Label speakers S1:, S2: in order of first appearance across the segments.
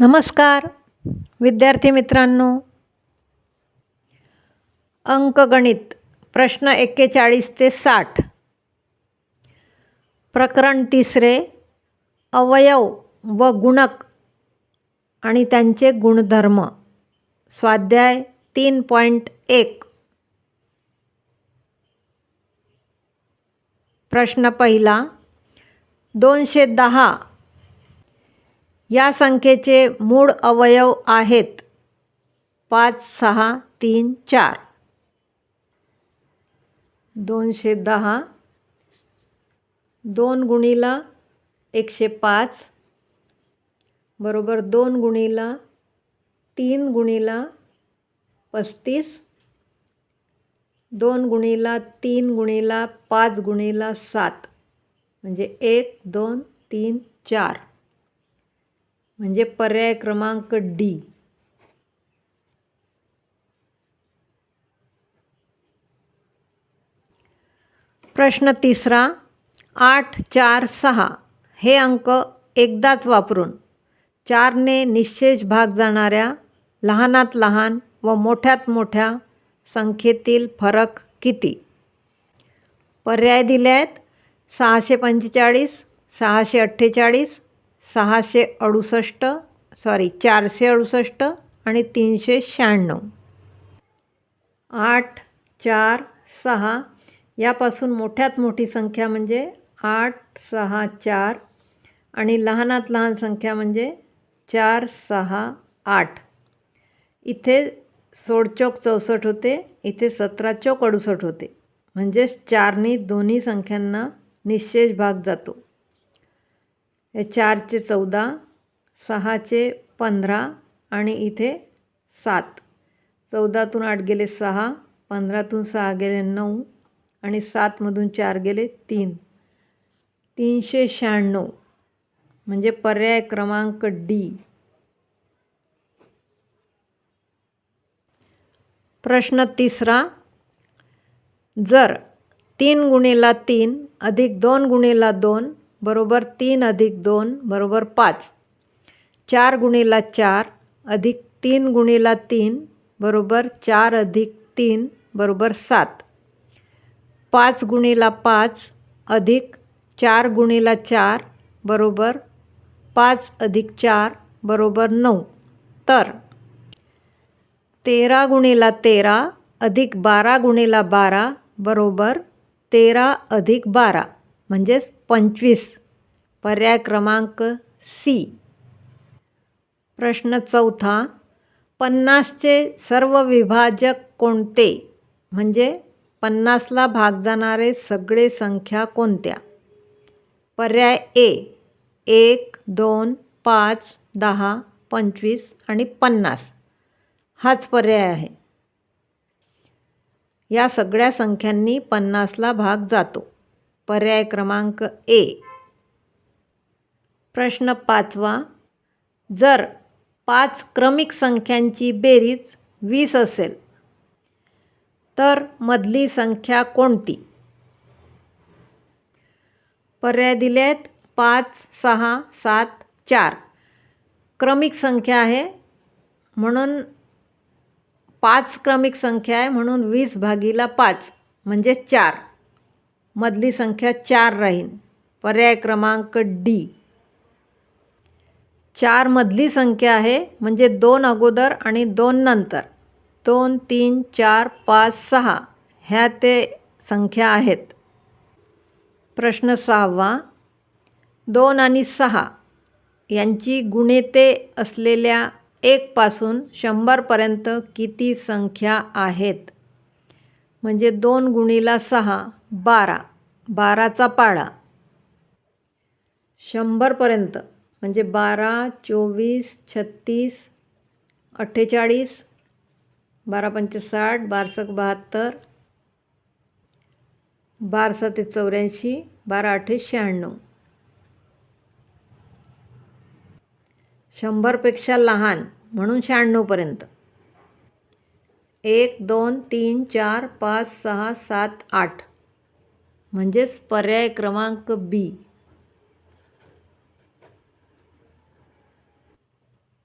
S1: नमस्कार विद्यार्थी मित्रांनो. अंकगणित प्रश्न एक्केचाळीस ते साठ. प्रकरण तिसरे अवयव व गुणक आणि त्यांचे गुणधर्म. स्वाध्याय तीन पॉईंट एक. प्रश्न पहिला दोनशे दहा या संख्येचे मूळ अवयव आहेत. पाच सहा तीन चार. दोनशे दहा. दोन गुणीला एकशे पाच. बरोबर दोन गुणीला तीन गुणीला पस्तीस. दोन गुणीला तीन गुणीला पाच गुणीला सात. म्हणजे एक दोन तीन चार. म्हणजे पर्याय क्रमांक डी. प्रश्न तिसरा आठ चार सहा हे अंक एकदाच वापरून चारने निश्चेष भाग जाणाऱ्या लहानात लहान व मोठ्यात मोठ्या संख्येतील फरक किती? पर्याय दिले आहेत सहाशे पंचेचाळीस सहाशे अठ्ठेचाळीस सहाशे अडुसष्ट सॉरी चारशे अडुसष्ट आणि तीनशे शहाण्णव. आठ चार सहा यापासून मोठ्यात मोठी संख्या म्हणजे आठ सहा चार आणि लहानात लहान संख्या म्हणजे चार सहा आठ. इथे सोळचोक चौसष्ट होते इथे सतरा चौक अडुसष्ट होते. म्हणजेच चारनी दोन्ही संख्यांना निश्चेष भाग जातो. चारचे चौदा सहाचे पंधरा आणि इथे सात. चौदातून आठ गेले सहा पंधरातून सहा गेले नऊ आणि सातमधून चार गेले तीन. तीनशे शहाण्णव म्हणजे पर्याय क्रमांक डी. प्रश्न तिसरा. जर तीन गुणेला तीन अधिक दोन गुणेला दोन बरोबर तीन अधिक दोन बरोबर पाच. चार गुणीला चार अधिक तीन गुणीला तीन बरोबर चार अधिक तीन बरोबर सात. पाच गुणीला पाच अधिक चार गुणीला चार बरोबर पाच अधिक चार बरोबर नऊ. तर तेरा गुणीला तेरा अधिक बारा गुणीला बारा बरोबर तेरा अधिक बारा. म्हणजेच पंचवीस. पर्याय क्रमांक सी. प्रश्न चौथा पन्नासचे सर्व विभाजक कोणते? म्हणजे पन्नासला भाग जाणारे सगळे संख्या कोणत्या? पर्याय ए एक दोन पाच दहा पंचवीस आणि पन्नास. हाच पर्याय आहे. या सगळ्या संख्यांनी पन्नासला भाग जातो. पर्याय क्रमांक ए. प्रश्न पाचवा. जर पाच क्रमिक संख्यांची बेरीज वीस असेल तर मधली संख्या कोणती? पर्याय दिले आहेत पाच सहा सात चार. क्रमिक संख्या आहे म्हणून पाच क्रमिक संख्या आहे म्हणून वीस भागीला पाच म्हणजे चार. मधली संख्या चार राहील पर्याय क्रमांक डी. चारमधली संख्या आहे म्हणजे दोन अगोदर आणि दोन नंतर. दोन तीन चार पाच सहा ह्या ते संख्या आहेत. प्रश्न सहावा. दोन आणि सहा यांची गुणिते असलेल्या एकपासून शंभरपर्यंत किती संख्या आहेत? म्हणजे दोन गुणीला सहा बारा. बाराचा पाडा. शंभरपर्यंत. म्हणजे बारा चोवीस छत्तीस अठ्ठेचाळीस बारा पंचे साठ बारसक बहात्तर बारसा ते चौऱ्याऐंशी बारा अठ्ठे शहाण्णव. शंभरपेक्षा लहान म्हणून शहाण्णवपर्यंत. एक दोन तीन चार पाच सहा सात आठ. म्हणजेच पर्याय क्रमांक बी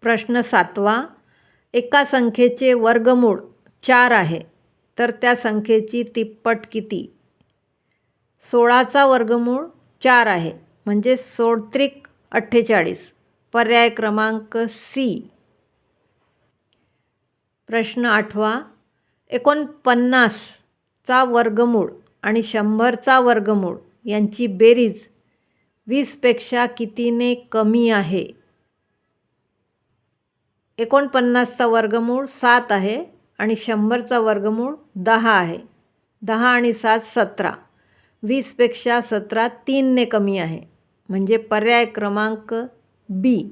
S1: प्रश्न सातवा. एका संख्येचे वर्गमूळ चार आहे तर त्या संख्येची तिप्पट किती? सोळाचा वर्गमूळ चार आहे म्हणजे सोडत्रिक अठ्ठेचाळीस. पर्याय क्रमांक सी प्रश्न आठवा. एकोणपन्नासचा वर्गमूळ आणि शंभरचा वर्गमूळ यांची बेरीज वीसपेक्षा कितीने कमी आहे? एकोणपन्नासचा वर्गमूळ सात आहे आणि शंभरचा वर्गमूळ दहा आहे. दहा आणि सात सतरा. वीसपेक्षा सतरा तीनने कमी आहे. म्हणजे पर्याय क्रमांक बी.